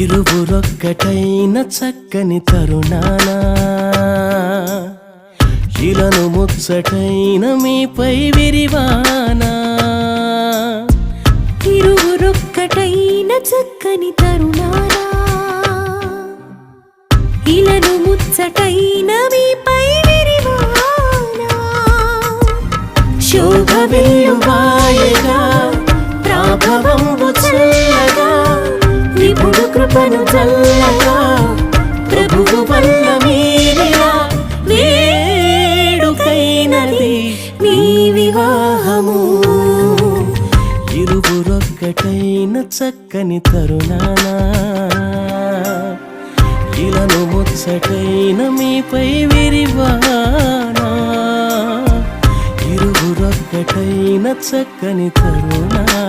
ఇరువురొక్కటైన చక్కని తరుణాన? ఇలను ముచ్చటైన మీపై విరివానా? ఇరువురొక్కటైన చక్కని తరుణానా? ఇలను ముచ్చటైన మీపై విరివానా? శోభ వెల్లువాయగా ప్రాభవం చల్లగా కృపను చల్లగా ప్రభువు వల్ల మీరిలా వేడుకైనది మీ వివాహము. ఇరువురొక్కటైన చక్కని తరుణానా? ఇలను ముచ్చటైన మీపై విరివానా? ఇరువురొక్కటైన చక్కని తరుణా